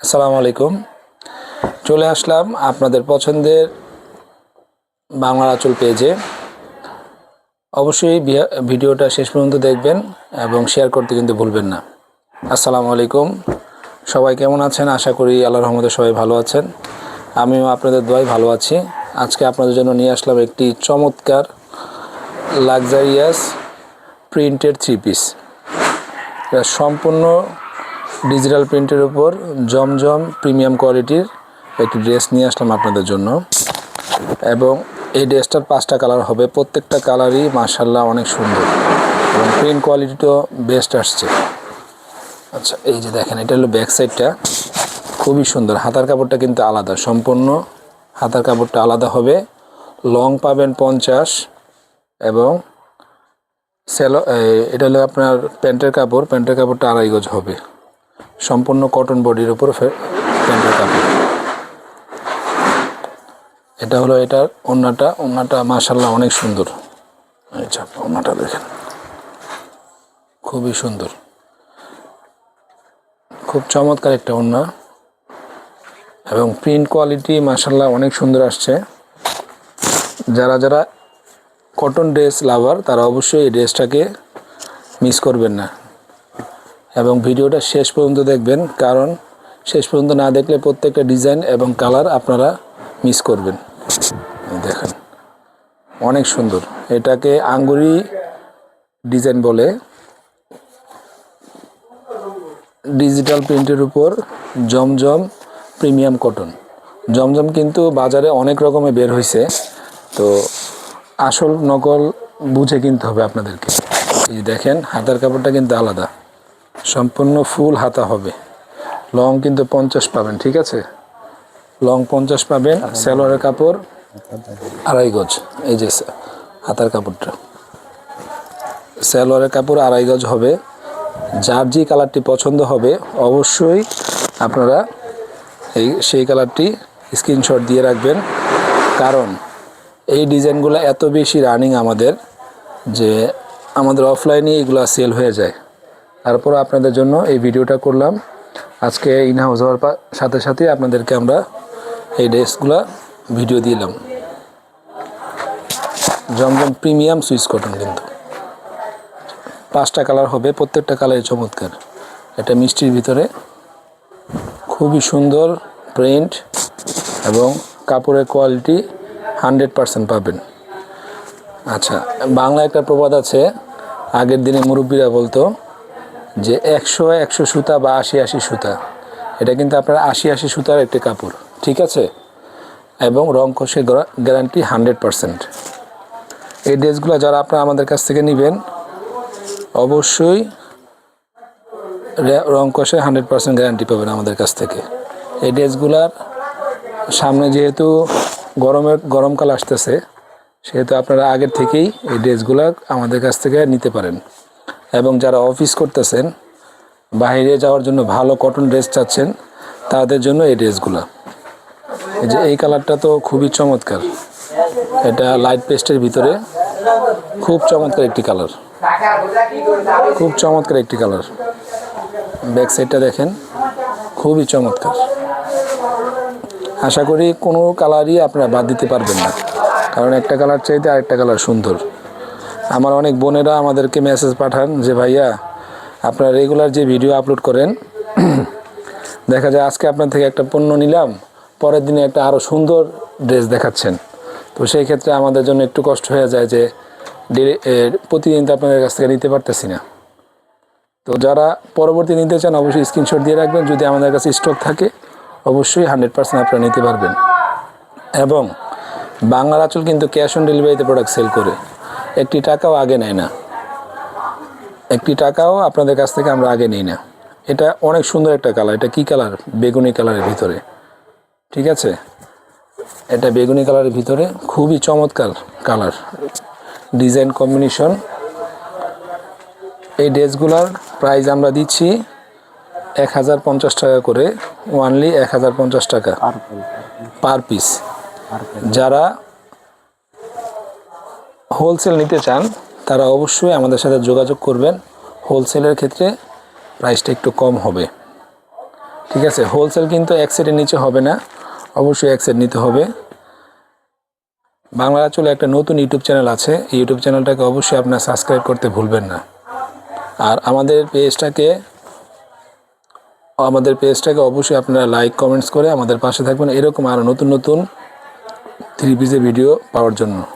আসসালামু আলাইকুম। চলে আসলাম আপনাদের পছন্দের বাংলা আঁচল পেজে। অবশ্যই ভিডিওটা শেষ পর্যন্ত দেখবেন এবং শেয়ার করতে কিন্তু ভুলবেন না। আসসালামু আলাইকুম। সবাই কেমন আছেন? আশা করি আল্লাহ রহমতে সবাই ভালো আছেন। আমিও আপনাদের দোয়াই ভালো আছি। আজকে আপনাদের জন্য নিয়ে আসলাম একটি চমৎকার লাক্সারিয়াস প্রিন্টেড থ্রি পিস সম্পূর্ণ ডিজিটাল প্রিন্টের উপর জমজম প্রিমিয়াম কোয়ালিটির একটি ড্রেস নিয়ে আসলাম আপনাদের জন্য। এবং এই ড্রেসটার পাঁচটা কালার হবে। প্রত্যেকটা কালারই মার্শাল্লাহ অনেক সুন্দর। এবং প্রিন্ট কোয়ালিটিটাও বেস্ট আসছে। আচ্ছা এই যে দেখেন, এটা হলো ব্যাক সাইডটা খুবই সুন্দর। হাতার কাপড়টা কিন্তু আলাদা। সম্পূর্ণ হাতার কাপড়টা আলাদা হবে। লং পাবেন পঞ্চাশ। এবং সেলো এটা হলো আপনার প্যান্টের কাপড়। প্যান্টের কাপড়টা আড়াই গজ হবে। সম্পূর্ণ কটন বডির উপর প্যান্টের কাপড়। এটা হলো এটার ওন্নাটা। ওন্নাটা মাশাল্লাহ অনেক সুন্দর। যে দেখেন। খুবই সুন্দর। খুব চমৎকার একটা ওন্না। এবং প্রিন্ট কোয়ালিটি মাশাল্লাহ অনেক সুন্দর আসছে। যারা যারা কটন ড্রেস লাভার তারা অবশ্যই এই ড্রেসটাকে মিস করবেন না। এবং ভিডিওটা শেষ পর্যন্ত দেখবেন, কারণ শেষ পর্যন্ত না দেখলে প্রত্যেকটা ডিজাইন এবং কালার আপনারা মিস করবেন। দেখেন, অনেক সুন্দর। এটাকে আঙ্গুরি ডিজাইন বলে। ডিজিটাল প্রিন্টের উপর জমজম প্রিমিয়াম কটন। জমজম কিন্তু বাজারে অনেক রকমের বের হয়েছে তো আসল নকল বুঝে কিনতে হবে আপনাদেরকে। এই দেখেন, হাতার কাপড়টা কিন্তু আলাদা। সম্পূর্ণ ফুল হাতা হবে। লং কিন্তু পঞ্চাশ পাবেন ঠিক আছে? লং পঞ্চাশ পাবেন সালোয়ারের কাপড় আড়াই গজ। এই যে হাতার কাপড়টা। সালোয়ারের কাপড় আড়াই গজ হবে। যার যে কালারটি পছন্দ হবে অবশ্যই আপনারা এই সেই কালারটি স্ক্রিনশট দিয়ে রাখবেন। কারণ এই ডিজাইনগুলো এত বেশি রানিং আমাদের যে আমাদের অফলাইনে এগুলো সেল হয়ে যায়। তারপর আপনাদের জন্য এই ভিডিওটা করলাম। আজকে ইন হাউস হওয়ার সাথে সাথে আপনাদেরকে আমরা এই ড্রেসগুলো ভিডিও দিলাম। জমজম প্রিমিয়াম সুইচ কটন কিন্তু। পাঁচটা কালার হবে, প্রত্যেকটা কালারই চমৎকার। এটা মিষ্টির ভিতরে খুবই সুন্দর প্রিন্ট এবং কাপড়ের কোয়ালিটি হান্ড্রেড পারসেন্ট পাবেন। আচ্ছা বাংলা একটা প্রবাদ আছে, আগের দিনে মুরব্বীরা বলতো যে একশো একশো সুতা বা আশি আশি সুতা। এটা কিন্তু আপনার আশি আশি সুতার একটি কাপড়, ঠিক আছে? এবং রং কষে গ্যারান্টি হান্ড্রেড পারসেন্ট। এই ড্রেসগুলো যারা আপনারা আমাদের কাছ থেকে নেবেন, অবশ্যই রে- কষে হান্ড্রেড পারসেন্ট গ্যারান্টি পাবেন আমাদের কাছ থেকে। এই ড্রেসগুলার সামনে যেহেতু গরমের গরমকাল আসতেছে, সেহেতু আপনারা আগের থেকেই এই ড্রেসগুলো আমাদের কাছ থেকে নিতে পারেন। এবং যারা অফিস করতেছেন, বাইরে যাওয়ার জন্য ভালো কটন ড্রেস চাচ্ছেন, তাদের জন্য এই ড্রেসগুলো। এই যে এই কালারটা তো খুবই চমৎকার। এটা লাইট পেস্টের ভিতরে খুব চমৎকার একটি কালার। খুব চমৎকার একটি কালার। ব্যাক সাইডটা দেখেন, খুবই চমৎকার। আশা করি কোনো কালারই আপনারা বাদ দিতে পারবেন না। কারণ একটা কালার চাইতে আরেকটা কালার সুন্দর। আমার অনেক বোনেরা আমাদেরকে মেসেজ পাঠান যে, ভাইয়া, আপনারা রেগুলার যে ভিডিও আপলোড করেন, দেখা যায় আজকে আপনার থেকে একটা পণ্য নিলাম, পরের দিনে একটা আরও সুন্দর ড্রেস দেখাচ্ছেন। তো সেই ক্ষেত্রে আমাদের জন্য একটু কষ্ট হয়ে যায় যে প্রতিদিন তো আপনাদের কাছ থেকে নিতে পারতেছি না। তো যারা পরবর্তী নিতে চান, অবশ্যই স্ক্রিনশট দিয়ে রাখবেন। যদি আমাদের কাছে স্টক থাকে, অবশ্যই হান্ড্রেড পার্সেন্ট আপনারা নিতে পারবেন। এবং বাংলার আঁচল কিন্তু ক্যাশ অন ডেলিভারিতে প্রোডাক্ট সেল করে। একটি টাকাও আগে নেয় না। একটি টাকাও আপনাদের কাছ থেকে আমরা আগে নিই না। এটা অনেক সুন্দর একটা কালার। এটা কি কালার? বেগুনি কালারের ভিতরে। ঠিক আছে? এটা বেগুনি কালারের ভিতরে। খুবই চমৎকার কালার। Design combination. এই ড্রেসগুলোর প্রাইস আমরা দিচ্ছি এক হাজার পঞ্চাশ টাকা করে। ওয়ানলি এক হাজার পঞ্চাশ টাকা। পার পিস যারা হোলসেল নিতে চান, তারা অবশ্যই আমাদের সাথে যোগাযোগ করবেন। হোলসেলের ক্ষেত্রে প্রাইসটা একটু কম হবে। ঠিক আছে? হোলসেল কিন্তু এক সেটের নিচে হবে না। অবশ্যই এক সেট নিতে হবে। বাংলা চলে একটা নতুন ইউটিউব চ্যানেল আছে। ইউটিউব চ্যানেলটাকে অবশ্যই আপনার সাবস্ক্রাইব করতে ভুলবেন না। আর আমাদের পেজটাকে আমাদের পেজটাকে অবশ্যই আপনারা লাইক কমেন্টস করে আমাদের পাশে থাকবেন। এরকম আরও নতুন নতুন থ্রি পিসের ভিডিও পাওয়ার জন্য।